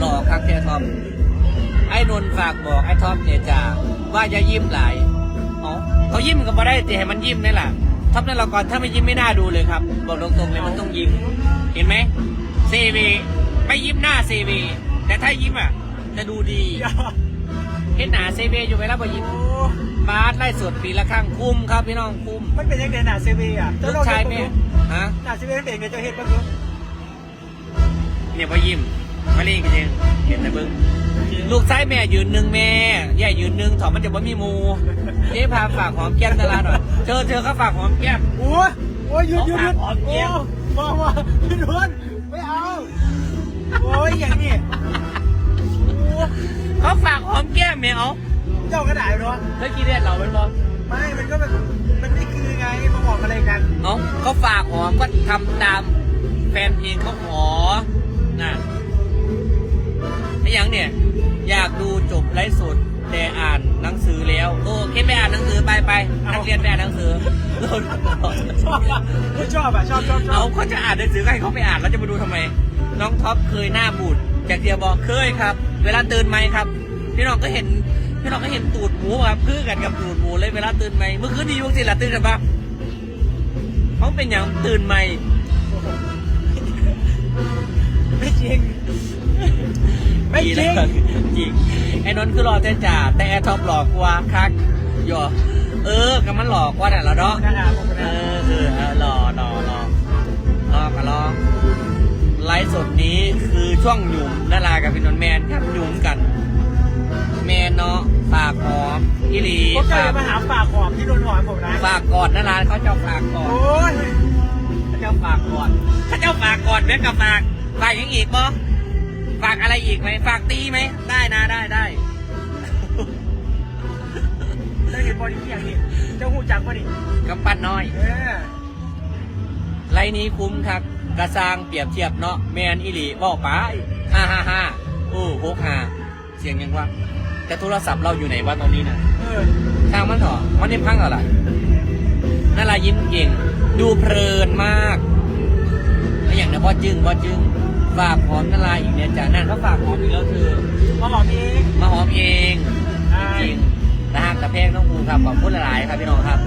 หลอกคักแท้ทอม ไอ้นนท์ฝากบอกไอ้ท็อปเนี่ยจ้าว่าอย่ายิ้มหลายอ๋อเขายิ้มก็บ่ได้แต่ให้มันยิ้มนี่แหละท็อปนั่นเราก่อนถ้าไม่ยิ้มไม่น่าดูเลยครับบอกตรงๆเลยมันต้องยิ้ม เห็นไหมเซวีไม่ยิ้มหน้าเซวีแต่ถ้ายิ้มอะจะดูดีเห็นหนาเซเวอยู่ไหมล่ะบ่ยิ้มโอ้บาสไล่สดปีละครั้งคุ้มครับพี่น้องคุ้มมันเป็นยังไงหนาเซเวีอะลูกชายแม่ฮะหนาเซเวีเป็นยังไงเจ้าเฮ็ดบ้างครับเนี่ยบ่ยิ้ม มาเล่นกันเองเห็นแต่เบิ้งลูกชายแม่ยืนหนึ่งแม่แย่ยืนหนึ่งถอดมันจะบ่มีหมูเจ๊พาฝากหอมแก้มดาราหน่อยเธอเธอเขาฝากหอมแก้ม โอ้ยโอ้ยหยุดหยุดหยุดเอาปากออกเยี่ยมโอ้บอกว่าพี่นวลไม่เอา โอ้ยอย่างนี้โอ้เขาฝากหอมแก้มแมวเจ้ากระดาษเนาะเฮ้ยกี่เดือนเราเป็นบอไม่ มันก็แบบมันไม่คือไงมาบอกอะไรกันเนาะเขาฝากหอมก็ทำตามแฟนเพลงเขาขอน่ะ ไอ้หยังเนี่ย อยากดูจบไลฟ์สดแต่อ่านหนังสือแล้ว โอ้เคไปอ่านหนังสือไปไปนักเรียนไปอ่านหนังสือชอบอะชอบอะชอบชอบชอเอาบเขาจะอ่านหนังสือก็ให้เขาไปอ่านแล้วจะมาดูทำไม น้องท็อปเคยหน้าบูดจากเดียบอกเคยครับ เวลาตื่นไหมครับ พี่น้องก็เห็นพี่น้องก็เห็นตูดหมูครับคือกันกับตูดหมูเลยเวลาตื่นไหมเมื่อคืนนี้ยุงสิละตื่นกันปะเขาเป็นอย่างตื่นไหมไม่จริง ไม่จริงจริงไอ้นนท์คือหล่อแต่จ่าแต่แอร์ท็อปหลอกกว่าคักหยอเออกับมันหลอกกว่าแต่นละเนาะนะครับผมเอนะอเออเออรอรอรอรอกันรอไลฟ์สดนี้คือช่วงหยุ่มดารากับพี่นนท์แมนครับหยุ่มกัน แมนเนาะฝากหอมอีหลีผมเคฝายกมาหาฝากหอมที่โดนหอมผมนะฝากก่อนดาราเขาเจ้าฝากก่อนโอ้ยเขาเจ้าฝากก่อนเขาเจ้าฝากก่อนแม่กับฝากฝากยังอีกบ่ ฝากอะไรอีกไหมฝากตีไหม ได้นะได้ได้ได้เห็นบอดี้อย่างนี้เจ้าหูจักป่ะนี่กำปั้นน้อยเออไรนี้คุ้มครับกระซางเปรียบเทียบเนาะแมนอีหลีบอกไปฮ่าฮ่าฮ่าโอ้หกห้าเสียงยังวะแต่โทรศัพท์เราอยู่ไหนวะตอนนี้นะเออทางมันเถอะมันนี่พังอะไรน่ารายิ้มเก่ง ดูเพลินมากแล้วอย่างนั้นพ่อจึงพ่อจึง ฝากหอมนาราอีกเนี่ยจ้ะนั่นเขาฝากหอมอีกแล้วคือมาหอมเองมาหอมเองใช่จริงนะฮะกระเพงน้องภูครับขอบคุณหลายๆครับพี่น้องครับ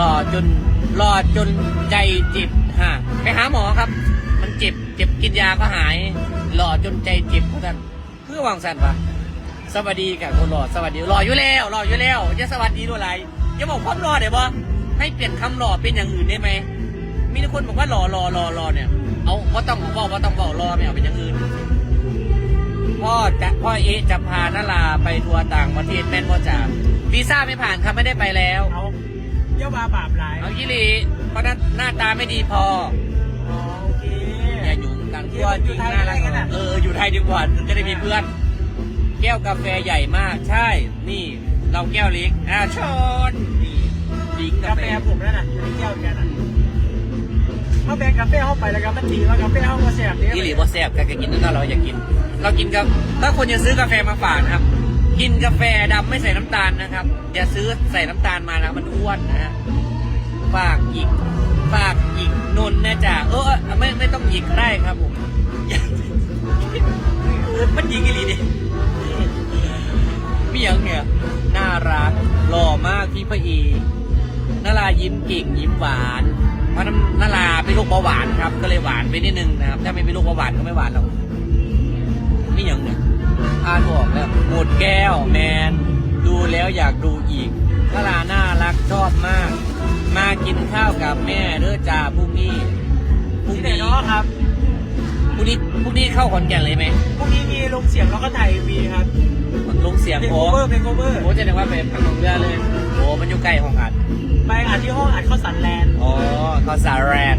รอจนรอจนใจเจ็บฮะไปหาหมอครับ มันเจ็บเจ็บกินยาก็หายรอจนใจเจ็บเพราะท่านเพื่อวางสันปะสวัสดีกับคนรอสวัสดีรออยู่แล้วรออยู่แล้วจะสวัสดีด้วยอะไรจะบอกความรอเดี๋ยวบ่ให้เปลี่ยนคำรอเป็นอย่างอื่นได้ไหมมีทุกคนบอกว่ารอรอรอรอเนี่ย เอาว่าต้องบอกว่าต้องบอกรอไม่เอาเป็นอย่างอื่น พ่อจะพ่อเอะจะพานาราไปทัวร์ต่างประเทศแม่นพ่อจ๋าวีซ่าไม่ผ่านครับไม่ได้ไปแล้ว เอาเยี่ยวบาบาปหลายเอายี่หลีเพราะนั้นหน้าตาไม่ดีพออ๋อโอเค อย่าหยุ่มกันทั่วจริงน่ารักเอออยู่ไทยดีกว่าจะได้มีเพื่อน แก้วกาแฟใหญ่มากใช่ นี่เราแก้วเล็กอ่าชนนี่ลิงกากาแฟแฟผมนั่นน่ะอยู่ในแก้วแกน่ะ ถ้าแบงกาแฟเข้าไปแล้วก็มันตีว่ากาแฟเข้ามาแสบเนี่ยยี่หลีบอแซบกันกินนั่นเราอยากกิน เรากินกับ ถ้าคนจะซื้อกาแฟมาฝากนะครับ กินกาแฟดำไม่ใส่น้ำตาลนะครับ อย่าซื้อใส่น้ำตาลมานะมันอ้วนนะฮะฝากหยิกฝากหยิกนนท์นะจ๊ะเออเออไม่ไม่ต้องหยิกก็ได้ครับผมอย่ามันหยิกอีหลีดิพี่ยังเนี่ยน่ารักหล่อมากพี่พระอีนารายิ้มเก่งยิ้มหวาน เพราะน้ำนาราเป็นโรคเบาหวานครับ ก็เลยหวานไปนิดนึงนะครับ ถ้าไม่เป็นโรคเบาหวานก็ไม่หวานหรอกนี่ยังเนี่ยอ่านบอกแล้วหมดแก้วแมน ดูแล้วอยากดูอีกนาราน่ารักชอบมาก มากินข้าวกับแม่เด้อจ้าพรุ่งนี้พรุ่งที่ไหนนี้เนาะครับ พรุ่งนี้พรุ่งนี้เข้าขอนแก่นเลยไหมพรุ่งนี้มีลงเสียงแล้วก็ถ่ายวีครับลงเสียงเพลงโอ้โคเวอร์เพลงโคเวอร์โหจะเรียกว่าเป็นพังลงเรือเลย โอ้มันอยู่ใกล้ของอัด ไปอัดที่ห้องอัดข้าวสันแลนด์อ๋อเขาสาแรน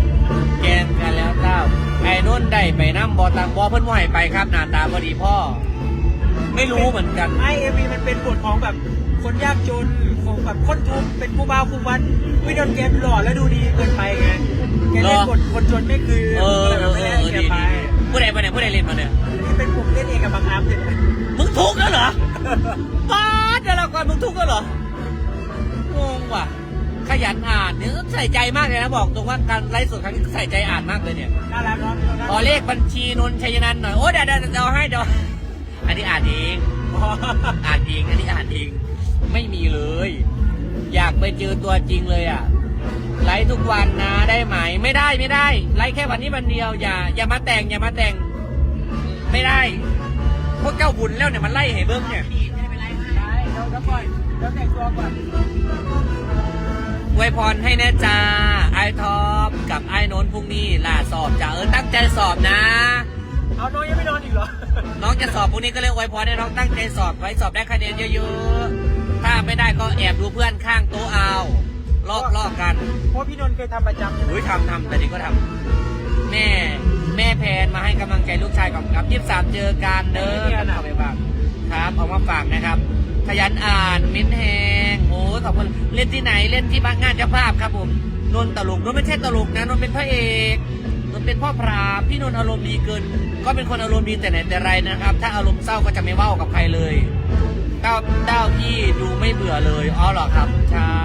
แกนกันแล้วเต้าไอ้นุ่นได้ไปน้ำบอตังบอเพิ่นว่าให้ไปครับหน้าตาพอดีพ่อ ไม่รู้เหมือนกันไอเอ็มวีมันเป็นบทของแบบคนยากจนของแบบคนทุกข์เป็นผู้บ่าวผู้วันวิดอนเกมหล่อแล้วดูดีเกินไปไงแกเล่นบทคนจนไม่คือเออก็เลยเอแบบอไม่เอได้อแกดีไปดีผู้ใดมาเนี่ยผู้ใดเล่นมาเนี่ยนี่เป็นผมเล่นเองกับบางอาร์มเนี่ยมึงทุกข์แล้วเหรอป้าดเดี๋ยวเราก่อนมึงทุกข์แล้วเหรองงว่ะ ขยันอ่านเนี่ยใส่ใจมากเลยนะบอกตรงว่าการไลฟ์สดครั้งนี้ใส่ใจอ่านมากเลยเนี่ยน่ารักเนาะขอเลขบัญชีนนท์ชัยนันท์หน่อยโอ้เดี๋ยวเดี๋ยวเดี๋ยวให้เดี๋ยวอันนี้อ่านเองอ่านเองอันนี้อ่านเองไม่มีเลย อยากไปเจอตัวจริงเลยอะไลฟ์ทุกวันนะได้ไหมไม่ได้ไม่ได้ไลฟ์แค่วันนี้วันเดียวอย่า อย่ามาแต่งอย่ามาแต่ง ไม่ได้พวกเจ้าบุญแล้วเนี่ยมันไล่ให้เบิ้งเนี่ยได้เดี๋ยวเดี๋ยวปล่อยเดี๋ยวแต่งตัวก่อน อวยพรให้แน่จ้าไอท็อปกับไอโน้นพรุ่งนี้ลาสอบจ้าเออตั้งใจสอบนะ เอาน้องยังไม่นอนอีกเหรอ น้องจะสอบพรุ่งนี้ก็เลยอวยพรให้น้องตั้งใจสอบไว้สอบได้คะแนนเยอะๆ ถ้าไม่ได้ก็แอบดูเพื่อนข้างโต๊ะเอาลอกลอกกัน เพราะพี่นนท์เคยทำประจำใช่ไหมอุ้ยทำทำแต่นี้ก็ทำแม่แม่แพนมาให้กำลังใจลูกชายก่อนครับยี่สามเจอกันเด้อเอาไปฝากครับเอามาฝากนะครับ ขยันอ่านมิ้นแหงโอ้ขอบคุณเล่นที่ไหนเล่นที่บ้านงานเจ้าภาพครับผมนนท์ตลกนนท์ไม่ใช่ตลกนะนนท์เป็นพระเอกนนท์เป็นพ่อพรามพี่นนท์อารมณ์ดีเกิน ก็เป็นคนอารมณ์ดีแต่ไหนแต่ไรนะครับ ถ้าอารมณ์เศร้าก็จะไม่เว้ากับใครเลยเต้าเต้าพี่ดูไม่เบื่อเลยอ๋อเหรอครับใช่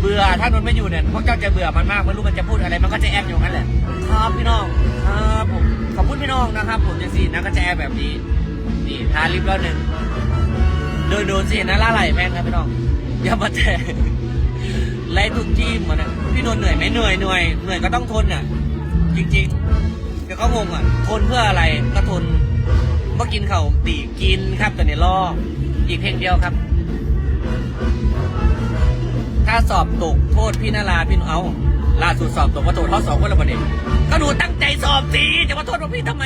เบื่อถ้านนท์ไม่อยู่เนี่ยพวกเจ้าจะเบื่อมันมากไม่รู้มันจะพูดอะไรมันก็จะแอบอยู่งั้นแหละครับพี่น้องครับผมขอบคุณพี่น้องนะครับ ผมจะสีนะก็จะแอบแบบนี้นี่ทาลิปแล้วหนึ่ง ดินโดนสินะล่าไหลแม่งครับพี่น้องอย่ามาแทงไล่ทุกทีมมันนะพี่นนท์เหนื่อยไหมเหนื่อยเหนื่อยเหนื่อยก็ต้องทนอะ จริงๆแต่ก็งงอะทนเพื่ออะไรก็ทนเมื่อกินเขาตีกินครับตัวนี้ล่ออีกเพลงเดียวครับ ถ้าสอบตกโทษพี่นาราพี่เอาล่าสุดสอบตกว่าโทษเขาสองคนละประเด็นก็หนูตั้งใจสอบสิจะมาโทษพวกพี่ทำไม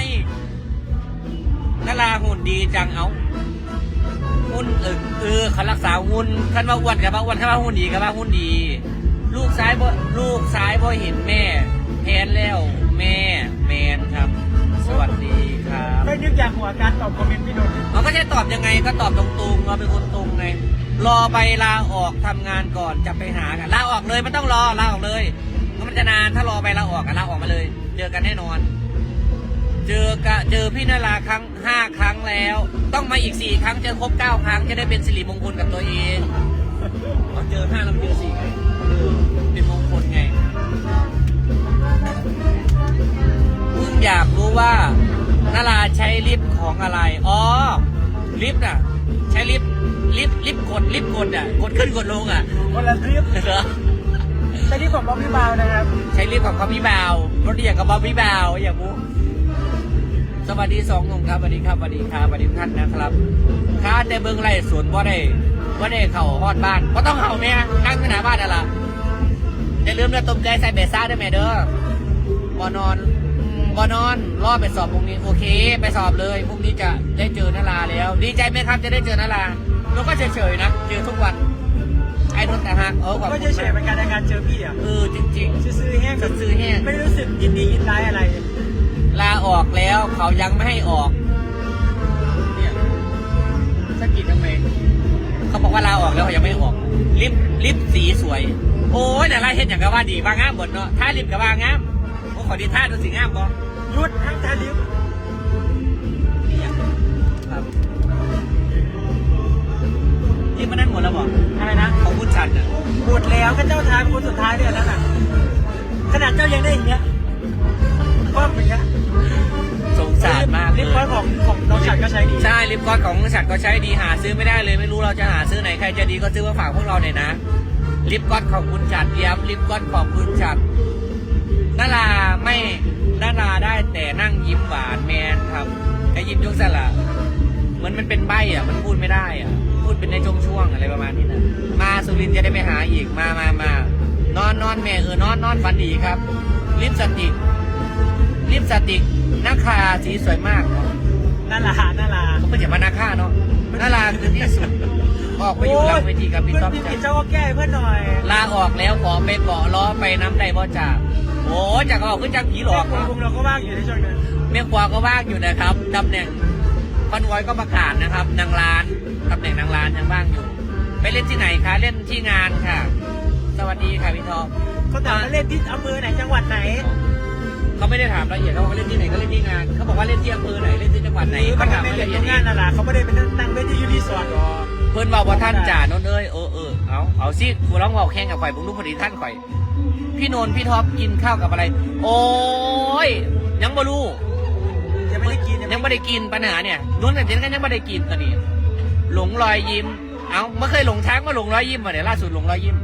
นาราหุ่นดีจังเอา หุ่นเออเออเขารักษาหุ่นคันว่าอ้วนกับว่าอ้วนคันว่าหุ่นดีกับว่าหุ่นดี ลูกซ้ายบ่ลูกซ้ายบ่เห็นแม่แทนแล้วแม่แมนครับ สวัสดีครับไม่นึกอยากหัวการตอบคอมเมนต์พี่นนท์เราก็จะตอบยังไงก็ตอบตรงๆเราเป็นคนตรงไง รอใบลาออกทำงานก่อนจะไปหากันลาออกเลยไม่ต้องรอลาออกเลยเพราะมันจะนานถ้ารอใบลาออกกันลาออกมาเลย เจอกันแน่นอน เจอกะเจอพี่นาราครั้งห้าครั้งแล้ว ต้องมาอีกสี่ครั้งเจอครบเก้าครั้งจะได้เป็นสิริมงคลกับตัวเองพอเจอห้าแล้วเจอสี่ไงเออเป็นมงคลไงเพิ่งอยากรู้ว่านาราใช้ลิฟต์ของอะไรอ๋อลิฟต์น่ะ ใช้ลิฟต์ลิฟต์ลิฟต์กดลิฟต์กดอะกดขึ้นกดลงอะคนละทริปเหรอใช้ที่ของบ๊อบบี้บาวนะครับ ใช้ลิฟต์ของเขาพี่บ่าวรถเดียวกับบอบบี้บ่าวอย่าบู สวัสดีสองหนุ่มครับสวัสดีครับสวัสดีครับสวัสดีทุกท่านนะครับค้าแต่เบิ้งไร่สวนบ่ได้บ่ได้เข้าฮอดบ้านก็ต้องเข้าแม่นั่งอยู่หน้าบ้านนั่นล่ะอย่าลืมนะต้มใจใส่เบซ่าด้วยแม่เด้อบ่นอนอืมบ่นอนรอไปสอบพรุ่งนี้โอเค ไปสอบเลยพรุ่งนี้จะได้เจอนาราแล้ว ดีใจไหมครับจะได้เจอนาราเราก็เฉยๆนะเจอทุกวันไอ้นนท์แต่ฮักเออขอบก็คุณจะเฉยๆเหมืมากอนกันในการเจอพี่อะเออจริงๆ ซื้อๆแห้งซื้อๆแห้งไม่ได้รู้สึกยินดียินร้ายอะไร ลาออกแล้วเขายังไม่ให้ออกเนี่ยสะกิดทำไมเขาบอกว่าลาออกแล้วเขายังไม่ออก ลิฟต์ลิฟสีสวย โอ้ยแต่ละเห็นอย่างกับว่าดีว่างามหมดเนาะถ้าลิฟต์กับว่างามโอ้ขอดีท่าดูสิงามบ่ยุดห้ามทาลิฟต์เนี่ยครับลิฟต์มันนั่นหมดแล้วบ่อะไรนะของคุณชันอะหมดแล้วก็เจ้าทายคนสุดท้ายเนี่ยแล้วน่ะขนาดเจ้ายังได้อย่างเงี้ยคว่ำอย่างเงี้ย ใช้ดีใช่ลิปกอดของฉันก็ใช้ดีหาซื้อไม่ได้เลยไม่รู้เราจะหาซื้อไหนใครจะดีก็ซื้อมาฝากพวกเราหน่อยนะลิปกอดของคุณฉัดย้ำลิปกอดของคุณฉัดนาราไม่นาราได้แต่นั่งยิ้มหวานแมนครับไอ้ยิ้มยกสละเหมือนมันเป็นใบอะมันพูดไม่ได้อะพูดเป็นในช่วงๆอะไรประมาณนี้นะมาสุรินจะได้ไปหาอีกมามามานอนนอนแม่เออนอนนอนฝันดีครับลิปสติกลิปสติกนักคาสีสวยมากเนาะ น่าลาน่าลาเขาเป็นอย่างมานาค่าเนาะนาราคือที่สุด ออกไปอยู่หลังเวทีกับพี่เพื่ต้ออนมพี่จ้ะผิดเจ้าก็แก้ให้เพื่อนหน่อยลาออกแล้วขอไปเกาะล้อไปน้ำใดบ่จ่าโอ้จากออกขึ้นจากผีหลอกแม่เนาะวงเราก็ว่างอยู่ในช่วงนั้นเมียควาก็ว่างอยู่นะครับตำแหน่งคอนไวอยก็ประกาศนะครับนางร้านตำแหน่งนางร้านยังว่างอยู่ ไปเล่นที่ไหนคะเล่นที่งานค่ะ สวัสดีค่ะพี่ทองเขาถามว่าเล่นที่อำเภอไหนจังหวัดไหน เขาไม่ได้ถามละเอียดเขาบอกว่าเล่นที่ไหนก็เล่นที่งานเขาบอกว่าเล่นที่อำเภอไหนเล่นที่จังหวัดไหนหรือเขาเขาถามไม่รายเล่ละนเอียดที่อีงานกน่ะล่ะเขาไม่ได้เป็นนั่งเล่นที่ยูนิสอร์ทหรอกเพื่อนบอกว่าท่านจ่าโนนเอ้ยเออเออเอาเอาสิกูร้องบอกแข่งกับข่อยผมรู้พอดีท่านข่อย พี่นนท์พี่ท็อปกินข้าวกับอะไร โอ้ยยังบ่รู้ ยังไม่ได้กินยังไม่ได้กินปัญหาเนี่ยนุ่นกับเจนก็ยังไม่ได้กินตอนนี้ หลงรอยยิ้ม เอ้าไม่เคยหลงช้างมาหลงรอยยิ้มมาเนี่ยล่าสุดหลงรอยยิ้ม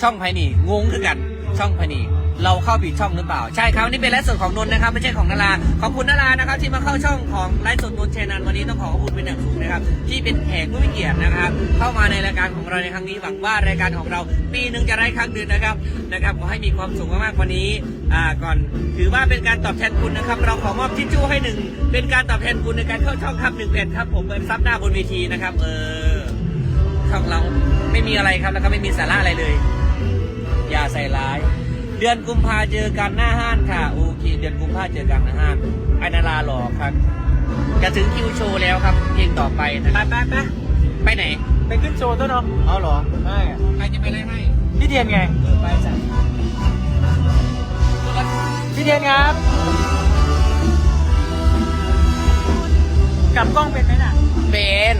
ช่องไพนี่งงคือกัน ช่องไพนี่ เราเข้าผิดช่องหรือเปล่า ใช่ครับนี่เป็นไลฟ์สดของนนท์นะครับ ไม่ใช่ของนาราขอบคุณนารานะครับ ที่มาเข้าช่องของไลฟ์สดนนท์เชนันวันนี้ต้องขอขอบคุณเป็นอย่างสูงนะครับ ที่เป็นแขกผู้มีเกียรตินะครับ เข้ามาในรายการของเราในครั้งนี้หวังว่ารายการของเรา ปีหนึ่งจะได้ครั้งหนึ่งนะครับนะครับขอให้มีความสุขมากๆวันนี้อ่าก่อนถือว่าเป็นการตอบแทนคุณนะครับ เราขอมอบทิชชู่ให้หนึ่งเป็นการตอบแทนคุณในการเข้าช่องครับหนึ่งแผ่นครับ ผมเป็นซับหน้าบนเวทีนะครับเออช่องเราไม่มีอะไรครับแล้วก็ไม่มีสาระอะไรเลย อย่าใส่ร้าย เดือนกุมภาเจอกันหน้าห้านค่ะโอเคเดือนกุมภาเจอกันหน้าห้านไอนาราหล่อครับจะถึงคิวโชว์แล้วครับเพลงต่อไปนะไปครับไปไปไปไหน ไปขึ้นโชว์ต้นเนาะเอาเหรอใช่ใครจะไปไล่ให้พี่เทียนไงเออไปจ้ะพี่เทียนครับกลับกล้องเป็นไหมน่ะเป็น